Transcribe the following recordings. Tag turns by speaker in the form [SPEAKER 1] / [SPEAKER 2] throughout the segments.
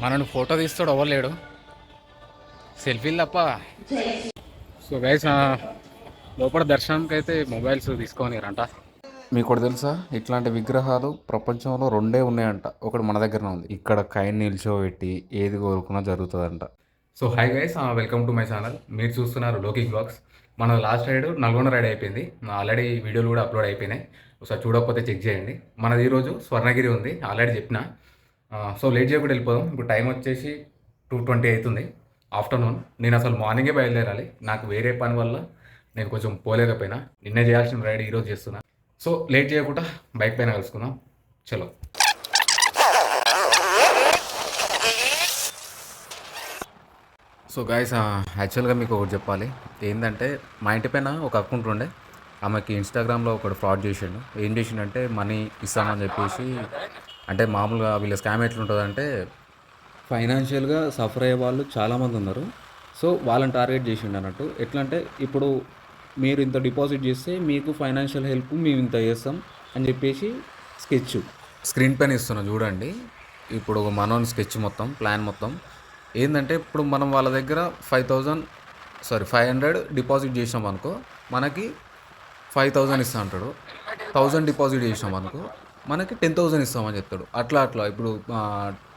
[SPEAKER 1] మనని ఫోటో తీస్తాడు అవ్వలేడు. సెల్ఫీలు తప్ప. సో గైస్ లోపల దర్శనంకి అయితే మొబైల్స్ తీసుకోనిరంట. మీకు కూడా తెలుసా? ఇట్లాంటి విగ్రహాలు ప్రపంచంలో రెండే ఉన్నాయంట. ఒకటి మన దగ్గరనే ఉంది. ఇక్కడ కైన్ నిల్చోబెట్టి ఏది కోరుకున్నా జరుగుతుందంట. So hi guys welcome to my channel మీరు చూస్తున్నారు లోకి బ్లాగ్స్ మన లాస్ట్ రైడ్ నల్గొండ రైడ్ అయిపోయింది. ఆల్రెడీ వీడియోలు కూడా అప్లోడ్ అయిపోయినాయి. ఒకసారి చూడకపోతే చెక్ చేయండి. మనది ఈరోజు స్వర్ణగిరి ఉంది. ఆల్రెడీ చెప్పిన. సో లేట్ చేయకుండా వెళ్ళిపోదాం. ఇప్పుడు టైం వచ్చేసి టూ ట్వంటీ అవుతుంది. ఆఫ్టర్నూన్. నేను అసలు మార్నింగే బయలుదేరాలి. నాకు వేరే పని వల్ల నేను కొంచెం పోలేకపోయినా. నిన్నే చేయాల్సిన రైడ్ ఈరోజు చేస్తున్నా. సో లేట్ చేయకుండా బైక్ పైన కలుసుకుందాం. చలో. సో గాయస్ యాక్చువల్గా మీకు ఒకటి చెప్పాలి. ఏంటంటే మా ఇంటి పైన ఒక అకౌంట్ ఉండే ఆమెకి ఇన్స్టాగ్రామ్లో ఒకటి ఫ్రాడ్ చేసిండు. ఏం చేసిండంటే మనీ ఇస్తామని చెప్పేసి అంటే మామూలుగా వీళ్ళ స్కామ్ ఎట్లుంటుందంటే ఫైనాన్షియల్గా సఫర్ అయ్యే వాళ్ళు చాలామంది ఉన్నారు. సో వాళ్ళని టార్గెట్ చేసిండు అన్నట్టు. ఎట్లా అంటే ఇప్పుడు మీరు ఇంత డిపాజిట్ చేస్తే మీకు ఫైనాన్షియల్ హెల్ప్ మేము ఇంత చేస్తాం అని చెప్పేసి స్కెచ్ స్క్రీన్ పైన ఇస్తున్నా చూడండి. ఇప్పుడు మనోన్ స్కెచ్ మొత్తం ప్లాన్ మొత్తం. ఏంటంటే ఇప్పుడు మనం వాళ్ళ దగ్గర five thousand sorry five hundred deposit చేసినాం అనుకో మనకి ఫైవ్ థౌజండ్ ఇస్తా అంటాడు. థౌజండ్ డిపాజిట్ చేసినాం అనుకో మనకి టెన్ థౌజండ్ ఇస్తామని చెప్తాడు. అట్లా అట్లా. ఇప్పుడు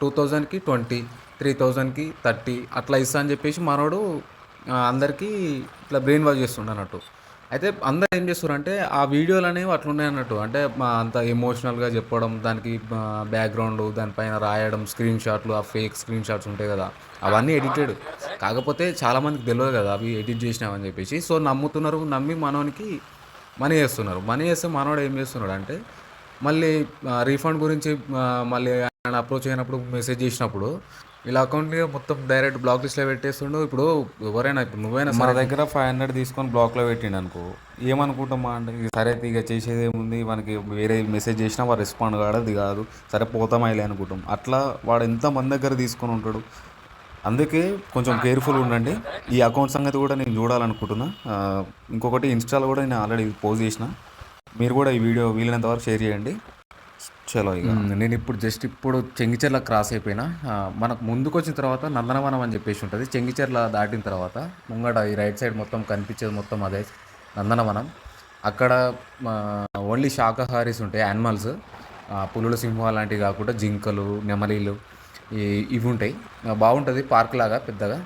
[SPEAKER 1] టూ థౌజండ్కి ట్వంటీ త్రీ థౌజండ్కి థర్టీ అట్లా ఇస్తా అని చెప్పేసి మనోడు అందరికీ ఇట్లా బ్రెయిన్ వాష్ చేస్తుండ అన్నట్టు. అయితే అందరు ఏం చేస్తారంటే ఆ వీడియోలు అనేవి అట్లున్నాయి అన్నట్టు. అంటే మా అంత ఎమోషనల్గా చెప్పడం దానికి బ్యాక్గ్రౌండ్ దానిపైన రాయడం స్క్రీన్ షాట్లు ఆ ఫేక్ స్క్రీన్ షాట్స్ ఉంటాయి కదా. అవన్నీ ఎడిటెడ్ కాకపోతే చాలామందికి తెలియదు కదా అవి ఎడిట్ చేసినామని చెప్పేసి. సో నమ్ముతున్నారు నమ్మి మనోనికి మనీ వేస్తున్నారు మనీ వేస్తే మనోడు ఏం చేస్తున్నాడు అంటే మళ్ళీ రీఫండ్ గురించి మళ్ళీ ఆయన అప్రోచ్ అయినప్పుడు మెసేజ్ చేసినప్పుడు వీళ్ళ అకౌంట్ని మొత్తం డైరెక్ట్ బ్లాక్ లిస్ట్లో పెట్టేస్తుండు. ఇప్పుడు ఎవరైనా ఇప్పుడు నువ్వైనా మన దగ్గర ఫైవ్ హండ్రెడ్ తీసుకొని బ్లాక్లో పెట్టిండు అనుకో ఏమనుకుంటామా అంటే సరే ఇక చేసేది ఏముంది మనకి వేరే మెసేజ్ చేసినా వాడు రెస్పాండ్ కాడది కాదు సరే పోతామాయిలే అనుకుంటాం. అట్లా వాడు ఎంత మంది దగ్గర తీసుకొని ఉంటాడు? అందుకే కొంచెం కేర్ఫుల్ ఉండండి. ఈ అకౌంట్ సంగతి కూడా నేను చూడాలనుకుంటున్నా. ఇంకొకటి ఇన్స్టాలో కూడా నేను ఆల్రెడీ పోస్ట్ చేసిన. మీరు కూడా ఈ వీడియో వీలైనంత వరకు షేర్ చేయండి. చలో ఇక. నేను ఇప్పుడు జస్ట్ ఇప్పుడు చెంగిచెర్ల క్రాస్ అయిపోయినా. మనకు ముందుకు వచ్చిన తర్వాత నందనవనం అని చెప్పేసి ఉంటుంది. చెంగిచెర్ల దాటిన తర్వాత ముంగట ఈ రైట్ సైడ్ మొత్తం కనిపించేది మొత్తం అదే నందనవనం. అక్కడ ఓన్లీ శాకాహారీస్ ఉంటాయి యానిమల్స్ పులుల సింహాలు లాంటివి కాకుండా జింకలు నెమలీలు ఈ ఇవి ఉంటాయి. బాగుంటుంది పార్క్ లాగా పెద్దగా.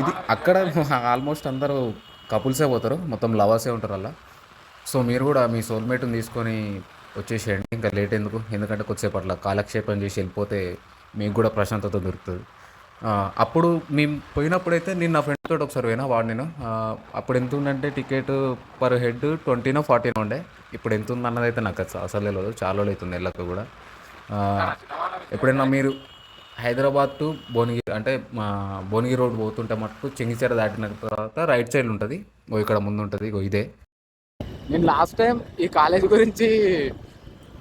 [SPEAKER 1] ఇది అక్కడ ఆల్మోస్ట్ అందరూ కపుల్సే పోతారు. మొత్తం లవర్సే ఉంటారు అలా. సో మీరు కూడా మీ సోల్మేట్ని తీసుకొని వచ్చేసేయండి. ఇంకా లేట్ ఎందుకు? ఎందుకంటే కొద్దిసేపు అట్లా కాలక్షేపం చేసి వెళ్ళిపోతే మీకు కూడా ప్రశాంతత దొరుకుతుంది. అప్పుడు మేము పోయినప్పుడైతే నేను నా ఫ్రెండ్ తోటి ఒకసారి పోయినా వాడు నేను. అప్పుడు ఎంత ఉందంటే టికెట్ పర్ హెడ్ ట్వంటీనో ఫార్టీనో ఉండే. ఇప్పుడు ఎంత ఉంది అన్నది అయితే నాకు అసలు తెలియదు చాలా రోజులు అవుతుంది వెళ్ళక కూడా. ఎప్పుడైనా మీరు హైదరాబాద్ టు భువనగిరి అంటే మా భువనగిరి రోడ్ పోతుంటే మటుకు చెంగిచెర దాటిన తర్వాత రైట్ సైడ్ ఉంటుంది. ఓ ఇక్కడ ముందు ఉంటుంది. ఇగో ఇదే. నేను లాస్ట్ టైం ఈ కాలేజ్ గురించి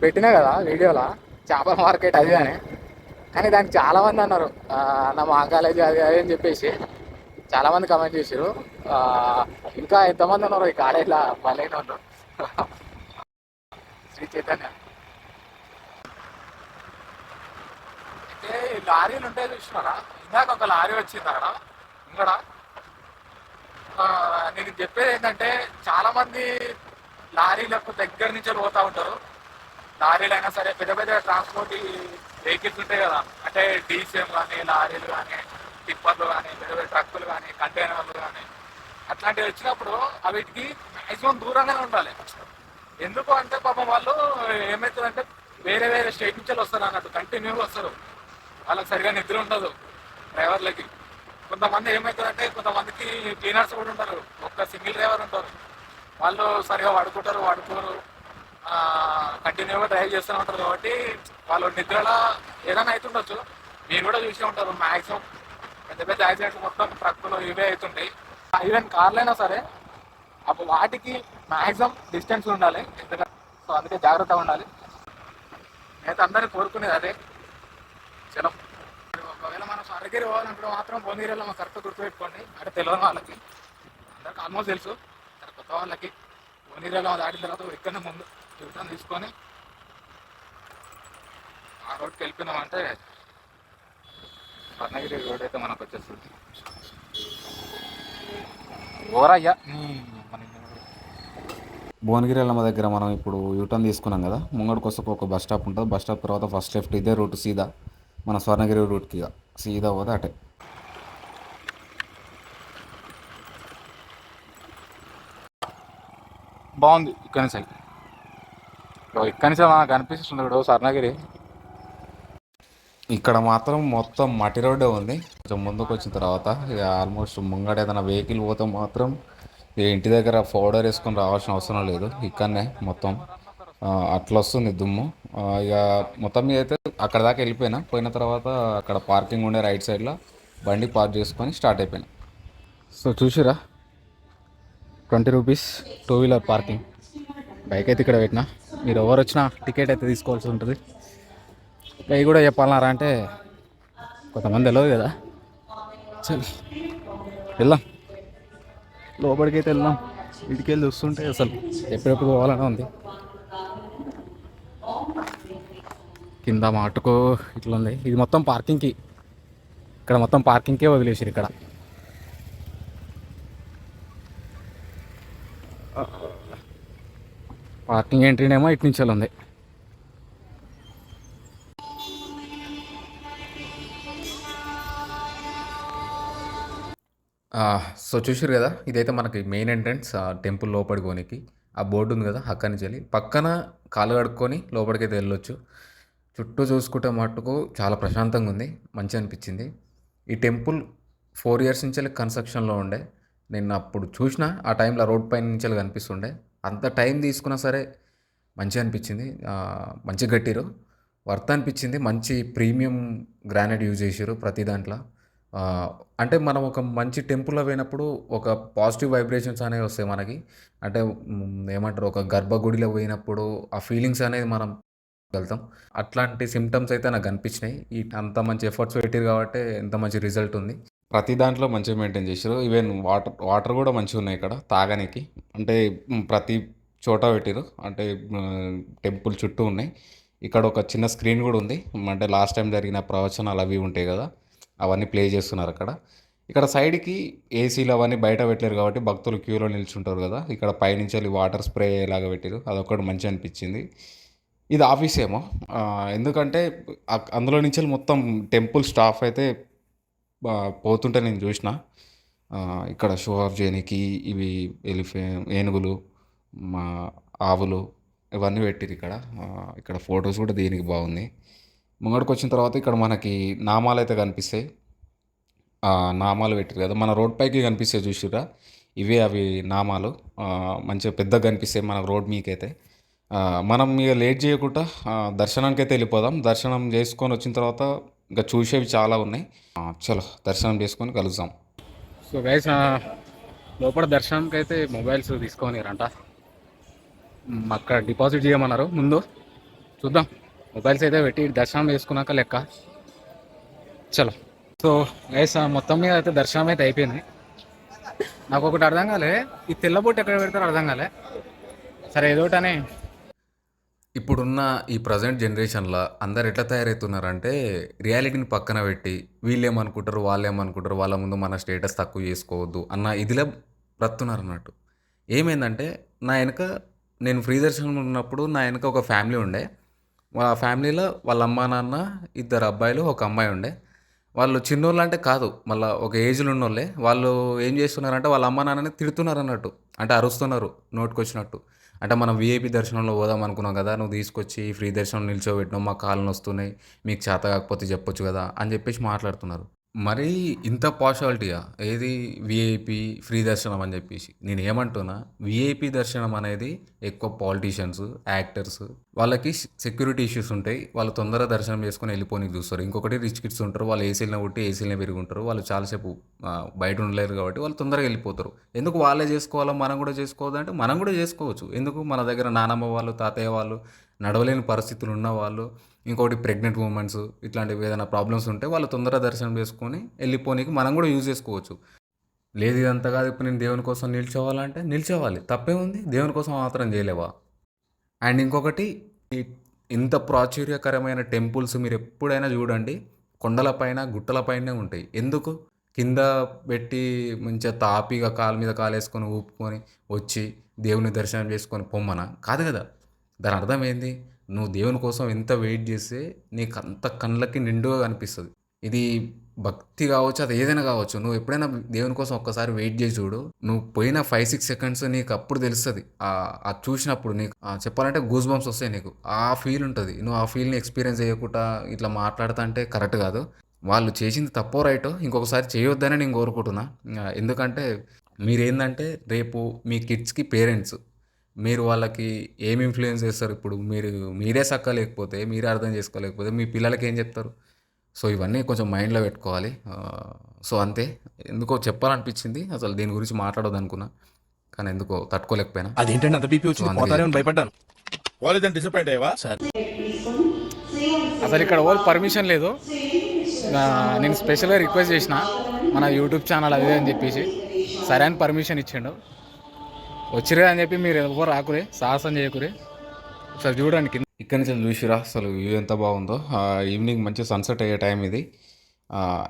[SPEAKER 1] పెట్టినా కదా వీడియోలో చేపల మార్కెట్ అది అని కానీ దానికి చాలామంది అన్నారు నా అన్న మా కాలేజ్ అది అది అని చెప్పేసి చాలామంది కమెంట్ చేశారు ఇంకా ఎంతమంది ఉన్నారు ఈ కాలేజ్లో బలైన వాళ్ళు శ్రీ చైతన్య. అయితే ఈ లారీలు ఉంటాయి చూసినారా? ఇందాక ఒక లారీ వచ్చింది అక్కడ. ఇక్కడ నేను చెప్పేది ఏంటంటే చాలామంది లారీలకు దగ్గర నుంచి పోతా ఉంటారు. లారీలు అయినా సరే పెద్ద పెద్ద ట్రాన్స్పోర్ట్ వెహికల్స్ ఉంటాయి కదా. అంటే డీసీఎం కానీ లారీలు కానీ టిప్పర్లు కానీ పెద్ద పెద్ద ట్రక్కులు కానీ కంటైనర్లు కానీ అట్లాంటివి వచ్చినప్పుడు అవిటికి మ్యాక్సిమం దూరంగానే ఉండాలి. ఎందుకు అంటే పాపం వాళ్ళు ఏమవుతుందంటే వేరే వేరే స్టేట్ నుంచి వస్తారు అన్నట్టు కంటిన్యూగా వస్తారు. వాళ్ళకి సరిగా నిద్ర ఉండదు డ్రైవర్లకి. కొంతమంది ఏమవుతుందంటే కొంతమందికి క్లీనర్స్ కూడా ఉంటారు. ఒక్క సింగిల్ డ్రైవర్ ఉంటారు. వాళ్ళు సరిగా వాడుకుంటారు వాడుకోరు. కంటిన్యూగా డ్రైవ్ చేస్తూనే ఉంటారు కాబట్టి వాళ్ళు నిద్రలో ఏదైనా అవుతుండొచ్చు మీరు కూడా చూసే ఉంటారు మ్యాక్సిమం పెద్ద పెద్ద యాక్సిడెంట్స్ మొత్తం ట్రక్కులు ఇవే అవుతుంటాయి. ఈవెన్ కార్లైనా సరే అప్పుడు వాటికి మ్యాక్సిమం డిస్టెన్స్ ఉండాలి. ఎందుకంటే సో అందుకే జాగ్రత్తగా ఉండాలి. నేనైతే అందరినీ కోరుకునేది అదే. చలో ఒకవేళ మనం అరగిరి పోవాలంటే మాత్రం భువనగిరిలో మా కరెక్ట్ గుర్తుపెట్టుకోండి. అంటే తెలియని వాళ్ళకి. అందరికి ఆల్మోస్ట్ తెలుసు. కొత్త వాళ్ళకి భువనగిరిలో దాటిన తర్వాత ఎక్కడ ముందు రిటర్న్ తీసుకొని ఆ రోడ్కి వెళ్ళిపోయినామంటే స్వర్ణగిరి రోడ్ అయితే మనకు వచ్చేస్తుంది. ఓరయ్యా భువనగిరి వెళ్ళమ్మ దగ్గర మనం ఇప్పుడు యూటర్న్ తీసుకున్నాం కదా. ముంగడికి ఒక బస్ స్టాప్ ఉంటుంది. బస్ స్టాప్ తర్వాత ఫస్ట్ లెఫ్ట్ ఇదే రూట్ సీదా. మన స్వర్ణగిరి రూట్కి సీదా పోతే అటే. బాగుంది. ఇక్కడి నుంచి ఇక్కడి నుంచి కనిపిస్తుంది ఇప్పుడు స్వర్ణగిరి. ఇక్కడ మాత్రం మొత్తం మట్టి రోడ్డే ఉంది. కొంచెం ముందుకు వచ్చిన తర్వాత ఇక ఆల్మోస్ట్ ముంగడ ఏదైనా వెహికల్ పోతే మాత్రం ఇక ఇంటి దగ్గర ఫోల్డర్ వేసుకొని రావాల్సిన అవసరం లేదు. ఇక్కడనే మొత్తం అట్లా వస్తుంది దుమ్ము. ఇక మొత్తం మీద అయితే అక్కడ దాకా వెళ్ళిపోయినా. పోయిన తర్వాత అక్కడ పార్కింగ్ ఉండే రైట్ సైడ్లో బండి పార్క్ చేసుకొని స్టార్ట్ అయిపోయినా. సో చూసిరా? Twenty rupees two wheeler parking. Bike అయితే ఇక్కడ పెట్టినా. మీరు ఎవరు వచ్చినా టికెట్ అయితే తీసుకోవాల్సి ఉంటుంది. అవి కూడా చెప్పాలన్నారా అంటే కొంతమంది తెలియదు కదా. చల్. వెళ్దాం. లోపలికి అయితే వెళ్దాం. ఇంటికి వెళ్ళి చూస్తుంటే అసలు. ఎప్పుడెప్పుడు పోవాలని ఉంది. కింద మాటుకు ఇట్లా ఉంది ఇది మొత్తం పార్కింగ్కి ఇక్కడ మొత్తం పార్కింగ్కే వదిలేసారు ఇక్కడ. పార్కింగ్ ఎంట్రీనేమో ఇటు నుంచి ఉంది సో చూసారు కదా ఇదైతే మనకి మెయిన్ ఎంట్రన్స్ టెంపుల్ లోపడికోనికి ఆ బోర్డు ఉంది కదా అక్కడి నుంచి వెళ్ళి. పక్కన కాలు కడుక్కొని లోపలికి అయితే వెళ్ళొచ్చు. చుట్టూ చూసుకుంటే మటుకు చాలా ప్రశాంతంగా ఉంది మంచిగా అనిపించింది. ఈ టెంపుల్ ఫోర్ ఇయర్స్ నుంచి కన్స్ట్రక్షన్లో ఉండే. నేను అప్పుడు చూసిన ఆ టైంలో రోడ్ పైన నుంచి కనిపిస్తుండే. అంత టైం తీసుకున్నా సరే మంచిగా అనిపించింది. మంచి మంచిగా వర్త్ అనిపించింది. మంచి ప్రీమియం గ్రానైట్ యూజ్ చేసారు ప్రతి దాంట్లో. అంటే మనం ఒక మంచి టెంపుల్లో పోయినప్పుడు ఒక పాజిటివ్ వైబ్రేషన్స్ అనేవి వస్తాయి మనకి. అంటే ఏమంటారు? ఒక గర్భగుడిలో పోయినప్పుడు ఆ ఫీలింగ్స్ అనేది మనం వెళ్తాం. అట్లాంటి సిమ్టమ్స్ అయితే నాకు కనిపించినాయి ఈ అంత మంచి ఎఫర్ట్స్ పెట్టారు కాబట్టి ఎంత మంచి రిజల్ట్ ఉంది. ప్రతి దాంట్లో మంచిగా మెయింటైన్ చేశారు ఈవెన్ వాటర్ వాటర్ కూడా మంచిగా ఉన్నాయి ఇక్కడ తాగనీకి. అంటే ప్రతి చోట పెట్టారు అంటే టెంపుల్ చుట్టూ ఉన్నాయి. ఇక్కడ ఒక చిన్న స్క్రీన్ కూడా ఉంది. అంటే లాస్ట్ టైం జరిగిన ప్రవచనాలు అవి ఉంటాయి కదా. అవన్నీ ప్లే చేస్తున్నారు అక్కడ. ఇక్కడ సైడ్కి ఏసీలు అవన్నీ బయట పెట్టలేరు కాబట్టి భక్తులు క్యూలో నిల్చుంటారు కదా. ఇక్కడ పైనుంచి వెళ్ళి వాటర్ స్ప్రే లాగా పెట్టారు అదొకటి మంచిగా అనిపించింది. ఇది ఆఫీస్ ఏమో. ఎందుకంటే అందులో నుంచి మొత్తం టెంపుల్ స్టాఫ్ అయితే పోతుంటే నేను చూసిన. ఇక్కడ షో ఆఫ్ చేయడానికి ఇవి ఎలిఫే ఏనుగులు మా ఆవులు ఇవన్నీ పెట్టిరు ఇక్కడ. ఇక్కడ ఫొటోస్ కూడా దీనికి బాగుంది ముంగడికి వచ్చిన తర్వాత ఇక్కడ మనకి నామాలు అయితే కనిపిస్తాయి. నామాలు పెట్టారు కదా. మన రోడ్ పైకి కనిపిస్తాయి చూసిరా ఇవే అవి నామాలు. మంచిగా పెద్దగా కనిపిస్తాయి మన రోడ్ మీకైతే. మనం ఇక లేట్ చేయకుండా దర్శనానికి అయితే వెళ్ళిపోదాం. దర్శనం చేసుకొని వచ్చిన తర్వాత ఇంకా చూసేవి చాలా ఉన్నాయి. చలో దర్శనం చేసుకొని కలుద్దాం. సో గైస్ లోపల దర్శనంకి అయితే మొబైల్స్ తీసుకొనిరంట. అక్కడ డిపాజిట్ చేయమన్నారు. ముందు చూద్దాం. మొబైల్స్ అయితే పెట్టి దర్శనం చేసుకున్నాక లెక్క. చలో. సో గైస్ మొత్తం మీద అయితే దర్శనం అయితే అయిపోయింది. నాకు ఒకటి అర్థం కాలే. ఈ తెల్లబొట్టు ఎక్కడ పెడతారో అర్థం కాలే. సరే ఏదోటనే ఇప్పుడున్న ఈ ప్రజెంట్ జనరేషన్లో అందరు ఎట్లా తయారవుతున్నారంటే రియాలిటీని పక్కన పెట్టి వీళ్ళు ఏమనుకుంటారు వాళ్ళు ఏమనుకుంటారు వాళ్ళ ముందు మన స్టేటస్ తక్కువ చేసుకోవద్దు అన్న ఇదిలో బ్రతున్నారు అన్నట్టు ఏమైందంటే నా వెనక నేను ఫ్రీ దర్శనం ఉన్నప్పుడు నా వెనక ఒక ఫ్యామిలీ ఉండే. వాళ్ళ ఫ్యామిలీలో వాళ్ళ అమ్మా నాన్న ఇద్దరు అబ్బాయిలు ఒక అమ్మాయి ఉండే. వాళ్ళు చిన్నోళ్ళు అంటే కాదు మళ్ళీ ఒక ఏజ్లో ఉన్నోళ్ళే. వాళ్ళు ఏం చేస్తున్నారంటే వాళ్ళ అమ్మ నాన్నని తిడుతున్నారు అన్నట్టు అంటే అరుస్తున్నారు నోటికి వచ్చినట్టు అంటే మనం వీఐపీ దర్శనంలో పోదాం అనుకున్నాం కదా నువ్వు తీసుకొచ్చి ఫ్రీ దర్శనం నిల్చోబెట్టినావు మా కాళ్ళు వస్తున్నాయి మీకు చేత కాకపోతే చెప్పొచ్చు కదా అని చెప్పేసి మాట్లాడుతున్నారు. మరి ఇంత పాషాలిటీయా ఏది వీఐపీ ఫ్రీ దర్శనం అని చెప్పేసి. నేను ఏమంటున్నా విఐపి దర్శనం అనేది ఎక్కువ పాలిటీషియన్స్ యాక్టర్స్ వాళ్ళకి సెక్యూరిటీ ఇష్యూస్ ఉంటాయి. వాళ్ళు తొందరగా దర్శనం చేసుకొని వెళ్ళిపోనికి చూస్తారు. ఇంకొకటి రిచ్ కిడ్స్ ఉంటారు. వాళ్ళు ఏసీలో కొట్టి ఏసీలనే పెరిగి వాళ్ళు చాలాసేపు బయట ఉండలేరు కాబట్టి వాళ్ళు తొందరగా వెళ్ళిపోతారు. ఎందుకు వాళ్ళే చేసుకోవాలో మనం కూడా చేసుకోవద్దంటే మనం కూడా చేసుకోవచ్చు. ఎందుకు మన దగ్గర నానమ్మ వాళ్ళు తాతయ్య వాళ్ళు నడవలేని పరిస్థితులు ఉన్న వాళ్ళు ఇంకోటి ప్రెగ్నెంట్ ఉమెన్స్ ఇట్లాంటివి ఏదైనా ప్రాబ్లమ్స్ ఉంటే వాళ్ళు తొందరగా దర్శనం చేసుకొని వెళ్ళిపోనీకి మనం కూడా యూజ్ చేసుకోవచ్చు. లేదు ఇదంతా కాదు ఇప్పుడు నేను దేవుని కోసం నిల్చోవాలంటే నిల్చోవాలి. తప్పే ఉంది దేవుని కోసం మాత్రం చేయలేవా? అండ్ ఇంకొకటి ఇంత ప్రాచుర్యకరమైన టెంపుల్స్ మీరు ఎప్పుడైనా చూడండి కొండలపైన గుట్టలపైనే ఉంటాయి. ఎందుకు? కింద పెట్టి మంచిగా తాపిగా కాలు మీద కాలేసుకొని ఊపుకొని వచ్చి దేవుని దర్శనం చేసుకొని పొమ్మన? కాదు కదా. దాని అర్థం ఏంది? నువ్వు దేవుని కోసం ఎంత వెయిట్ చేస్తే నీకు అంత కళ్ళకి నిండుగా కనిపిస్తుంది. ఇది భక్తి కావచ్చు అది ఏదైనా కావచ్చు నువ్వు ఎప్పుడైనా దేవుని కోసం ఒక్కసారి వెయిట్ చేసి చూడు. నువ్వు పోయిన ఫైవ్ సిక్స్ సెకండ్స్ నీకు అప్పుడు తెలుస్తుంది. అది చూసినప్పుడు నీకు చెప్పాలంటే గూస్ బంప్స్ వస్తాయి నీకు. ఆ ఫీల్ ఉంటుంది. నువ్వు ఆ ఫీల్ని ఎక్స్పీరియన్స్ చేయకుండా ఇట్లా మాట్లాడుతా అంటే కరెక్ట్ కాదు. వాళ్ళు చేసింది తప్పో రైటో ఇంకొకసారి చేయొద్దని నేను కోరుకుంటున్నా. ఎందుకంటే మీరేందంటే రేపు మీ కిడ్స్కి పేరెంట్స్ మీరు వాళ్ళకి ఏం ఇన్ఫ్లుయెన్స్ చేస్తారు? ఇప్పుడు మీరు మీరే సక్క లేకపోతే మీరే అర్థం చేసుకోలేకపోతే మీ పిల్లలకి ఏం చెప్తారు? సో ఇవన్నీ కొంచెం మైండ్లో పెట్టుకోవాలి. సో అంతే. ఎందుకో చెప్పాలనిపించింది. అసలు దీని గురించి మాట్లాడొద్దు అనుకున్నా కానీ ఎందుకో తట్టుకోలేకపోయినా.
[SPEAKER 2] అదేంటండి అంత బీపీ వచ్చింది? భయపడ్డాను.
[SPEAKER 3] డిసప్పాయింట్ అయ్యవా?
[SPEAKER 2] సార్.
[SPEAKER 4] అసలు ఇక్కడ ఎవరు పర్మిషన్ లేదు. నేను స్పెషల్గా రిక్వెస్ట్ చేసిన మన యూట్యూబ్ ఛానల్ అదే అని చెప్పేసి. సరే అని పర్మిషన్ ఇచ్చిండు. వచ్చిరే అని చెప్పి మీరు ఎవరు రాకురే సాహసం చేయకురే. ఒకసారి చూడండి కింద.
[SPEAKER 1] ఇక్కడ నుంచి చూసిరా అసలు వ్యూ ఎంత బాగుందో. ఈవినింగ్ మంచి సన్సెట్ అయ్యే టైం ఇది.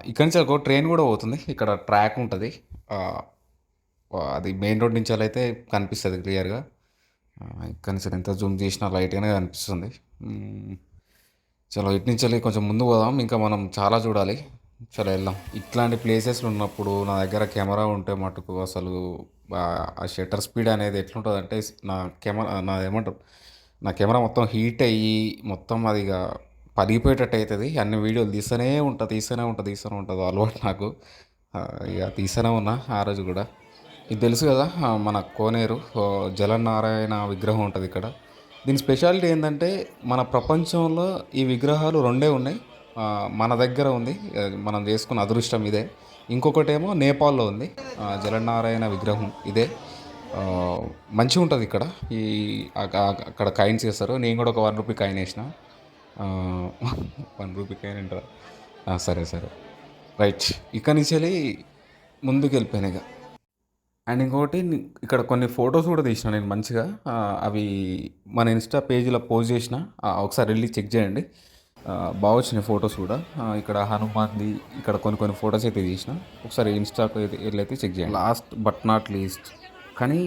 [SPEAKER 1] ఇక్కడ నుంచి ఒక ట్రైన్ కూడా పోతుంది. ఇక్కడ ట్రాక్ ఉంటుంది. అది మెయిన్ రోడ్ నుంచి అయితే కనిపిస్తుంది క్లియర్గా ఇక్కడ నుంచి ఎంత జూమ్ చేసినా లైట్గానే కనిపిస్తుంది. చలో ఇటు నుంచి వెళ్ళి కొంచెం ముందు పోదాం. ఇంకా మనం చాలా చూడాలి. చలో వెళ్దాం. ఇట్లాంటి ప్లేసెస్లో ఉన్నప్పుడు నా దగ్గర కెమెరా ఉంటే మటుకు అసలు ఆ- షట్టర్ స్పీడ్ అనేది ఎట్లుంటుంది అంటే నా కెమెరా నా ఏమంటారు నా కెమెరా మొత్తం హీట్ అయ్యి మొత్తం అది ఇక పలిగిపోయేటట్టు అవుతుంది అన్ని వీడియోలు తీస్తూనే ఉంటా తీస్తూనే ఉంటా తీస్తూనే ఉంటుంది అలవాటు నాకు. ఇక తీస్తూనే ఉన్నా ఆ రోజు కూడా. ఇది తెలుసు కదా మన కోనేరు జలనారాయణ విగ్రహం ఉంటుంది ఇక్కడ. దీని స్పెషాలిటీ ఏంటంటే మన ప్రపంచంలో ఈ విగ్రహాలు రెండే ఉన్నాయి. మన దగ్గర ఉంది. మనం చేసుకున్న అదృష్టం ఇదే. ఇంకొకటేమో నేపాల్లో ఉంది. జలనారాయణ విగ్రహం ఇదే. మంచిగా ఉంటుంది ఇక్కడ. ఈ అక్కడ కాయిన్స్ చేస్తారు. నేను కూడా ఒక వన్ రూపీ కాయిన్ వేసిన. వన్ రూపీ కాయిన్ అంటారా? సరే సరే. రైట్. ఇక్కడ నుంచి వెళ్ళి ముందుకు వెళ్ళిపోయాను ఇక. అండ్ ఇంకోటి ఇక్కడ కొన్ని ఫొటోస్ కూడా తీసిన నేను మంచిగా. అవి మన ఇన్స్టా పేజీలో పోస్ట్ చేసిన. ఒకసారి వెళ్ళి చెక్ చేయండి. బాగా వచ్చినాయి ఫొటోస్ కూడా. ఇక్కడ హనుమాన్ది ఇక్కడ కొన్ని కొన్ని ఫొటోస్ అయితే తీసిన. ఒకసారి ఇన్స్టాకు అయితే వెళ్ళైతే చెక్ చేయండి. లాస్ట్ బట్ నాట్ లీస్ట్ కానీ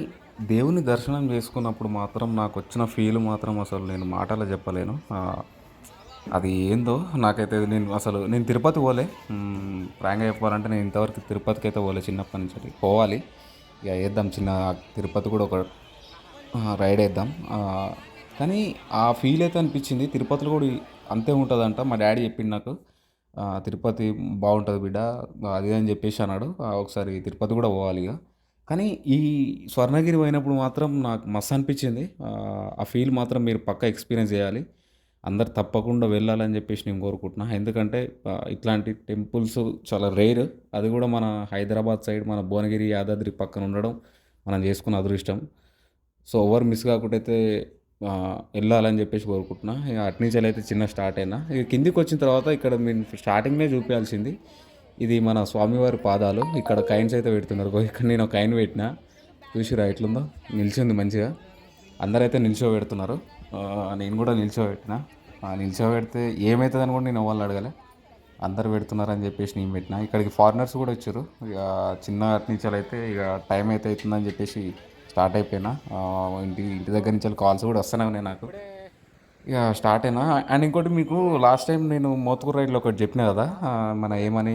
[SPEAKER 1] దేవుని దర్శనం చేసుకున్నప్పుడు మాత్రం నాకు వచ్చిన ఫీల్ మాత్రం అసలు నేను మాటలో చెప్పలేను. అది ఏందో నాకైతే నేను అసలు నేను తిరుపతి పోలే. మ్మ్, ప్రాంగా చెప్పాలంటే నేను ఇంతవరకు తిరుపతికి అయితే పోలే చిన్నప్పటి నుంచి పోవాలి. ఇక వేద్దాం చిన్న తిరుపతి కూడా ఒక రైడ్ వేద్దాం కానీ ఆ ఫీల్ అయితే అనిపించింది. తిరుపతిలో కూడా అంతే ఉంటుందంట. మా డాడీ చెప్పిండు నాకు తిరుపతి బాగుంటుంది బిడ్డ అది అని చెప్పేసి అన్నాడు. ఒకసారి తిరుపతి కూడా పోవాలి ఇక. కానీ ఈ స్వర్ణగిరి పోయినప్పుడు మాత్రం నాకు మస్తు అనిపించింది. ఆ, ఫీల్ మాత్రం మీరు పక్క ఎక్స్పీరియన్స్ చేయాలి. అందరు తప్పకుండా వెళ్ళాలని చెప్పేసి నేను కోరుకుంటున్నా. ఎందుకంటే ఇట్లాంటి టెంపుల్స్ చాలా రేర్. అది కూడా మన హైదరాబాద్ సైడ్ మన భువనగిరి యాదాద్రి పక్కన ఉండడం మనం చేసుకున్న అదృష్టం. సో ఎవరు మిస్ కాకుండా అయితే వెళ్ళాలని చెప్పేసి కోరుకుంటున్నా. ఇక అటు నుంచి అయితే చిన్న స్టార్ట్ అయినా. ఇక కిందికి వచ్చిన తర్వాత ఇక్కడ మీరు స్టార్టింగ్నే చూపించాల్సింది. ఇది మన స్వామివారి పాదాలు. ఇక్కడ కైన్స్ అయితే పెడుతున్నారు. ఇక్కడ నేను ఒక కైన్ పెట్టిన. చూసిరా ఎట్లుందో? నిలిచింది మంచిగా. అందరైతే నిల్చో పెడుతున్నారు నేను కూడా నిల్చోబెట్టిన. ఆ, నిల్చోబెడితే ఏమవుతుందని కూడా నేను వాళ్ళు అడగలే. అందరు పెడుతున్నారని చెప్పేసి నేను పెట్టిన. ఇక్కడికి ఫారినర్స్ కూడా వచ్చారు. ఇక చిన్న అటు నుంచి అయితే ఇక టైం అయితే అవుతుందని చెప్పేసి స్టార్ట్ అయిపోయినా. ఇంటి ఇంటి దగ్గర నుంచి కాల్స్ కూడా వస్తూనే ఉన్నాయి నాకు. ఇక స్టార్ట్ అయినా. అండ్ ఇంకోటి మీకు లాస్ట్ టైం నేను మోత్కూర్ రైడ్లో ఒకటి చెప్పిన కదా మన ఏమని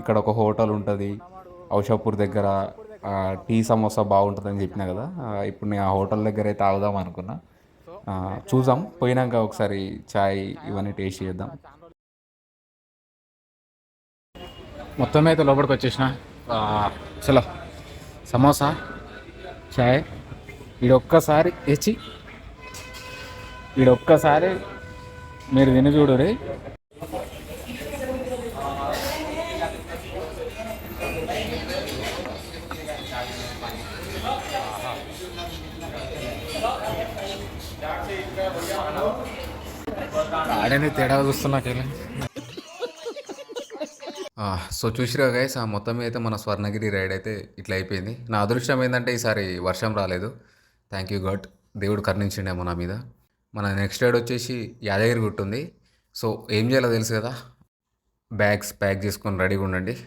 [SPEAKER 1] ఇక్కడ ఒక హోటల్ ఉంటుంది ఔషాపూర్ దగ్గర టీ సమోసా బాగుంటుందని చెప్పిన కదా ఇప్పుడు నేను ఆ హోటల్ దగ్గర అయితే ఆగుదాం అనుకున్నా. చూసాం చూద్దాం. పోయినాక ఒకసారి చాయ్ ఇవన్నీ టేస్ట్ చేద్దాం.
[SPEAKER 4] మొత్తం అయితే లోపలికి వచ్చేసిన. ఆ, చలో సమోసా చాయ్. ఈడొక్కసారి ఒక్కసారి తెచ్చి వీడు ఒక్కసారి మీరు తిని చూడు రే. తేడా చూస్తున్నాకెళ్ళి
[SPEAKER 1] సో చూసిరా గైస్ ఆ మొత్తం మీద అయితే మన స్వర్ణగిరి రైడ్ అయితే ఇట్లా అయిపోయింది. నా అదృష్టం ఏంటంటే ఈసారి వర్షం రాలేదు. థ్యాంక్ యూ గాడ్ దేవుడు కర్ణించిండేమో నా మీద. మన నెక్స్ట్ రైడ్ వచ్చేసి యాదగిరి గుట్ట ఉంది. సో ఏం చేయాలో తెలుసు కదా? బ్యాగ్స్ ప్యాక్ చేసుకొని రెడీగా ఉండండి.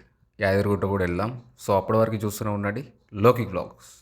[SPEAKER 1] యాదగిరిగుట్ట కూడా వెళ్దాం. సో అప్పటి వరకు చూస్తూనే ఉండండి. లోకి బ్లాగ్స్